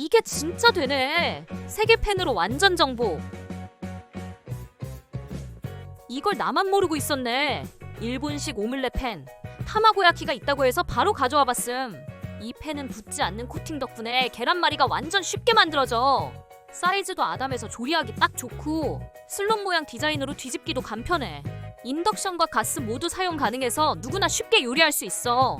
이게 진짜 되네. 세계 팬으로 완전 정보. 이걸 나만 모르고 있었네. 일본식 오믈렛 팬. 타마고야키가 있다고 해서 바로 가져와 봤음. 이 팬은 붙지 않는 코팅 덕분에 계란말이가 완전 쉽게 만들어져. 사이즈도 아담해서 조리하기 딱 좋고 슬롯 모양 디자인으로 뒤집기도 간편해. 인덕션과 가스 모두 사용 가능해서 누구나 쉽게 요리할 수 있어.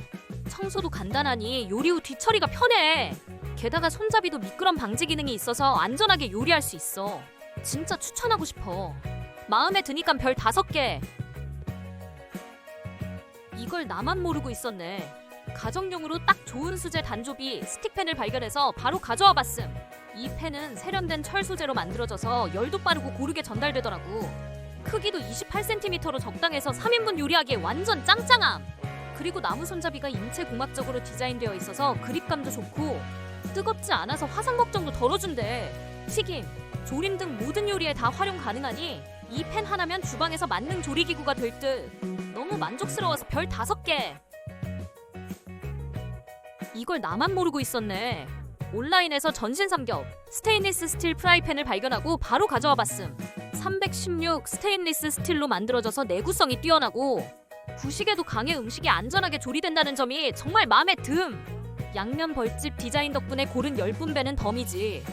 청소도 간단하니 요리 후 뒤처리가 편해. 게다가 손잡이도 미끄럼 방지 기능이 있어서 안전하게 요리할 수 있어. 진짜 추천하고 싶어. 마음에 드니까 별 다섯 개. 이걸 나만 모르고 있었네. 가정용으로 딱 좋은 수제 단조비 스틱팬을 발견해서 바로 가져와 봤음. 이 팬은 세련된 철 소재로 만들어져서 열도 빠르고 고르게 전달되더라고. 크기도 28cm로 적당해서 3인분 요리하기에 완전 짱짱함. 그리고 나무 손잡이가 인체 공학적으로 디자인되어 있어서 그립감도 좋고 뜨겁지 않아서 화상 걱정도 덜어준대. 튀김, 조림 등 모든 요리에 다 활용 가능하니 이 팬 하나면 주방에서 만능 조리기구가 될 듯. 너무 만족스러워서 별 다섯 개. 이걸 나만 모르고 있었네. 온라인에서 전신 삼겹 스테인리스 스틸 프라이팬을 발견하고 바로 가져와 봤음. 316 스테인리스 스틸로 만들어져서 내구성이 뛰어나고 부식에도 강해 음식이 안전하게 조리된다는 점이 정말 마음에 듬. 양면 벌집 디자인 덕분에 고른 10분배는 덤이지.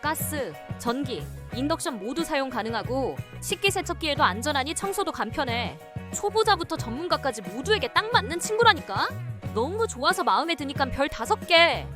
가스, 전기, 인덕션 모두 사용 가능하고 식기세척기에도 안전하니 청소도 간편해. 초보자부터 전문가까지 모두에게 딱 맞는 친구라니까. 너무 좋아서 마음에 드니까 별 다섯 개.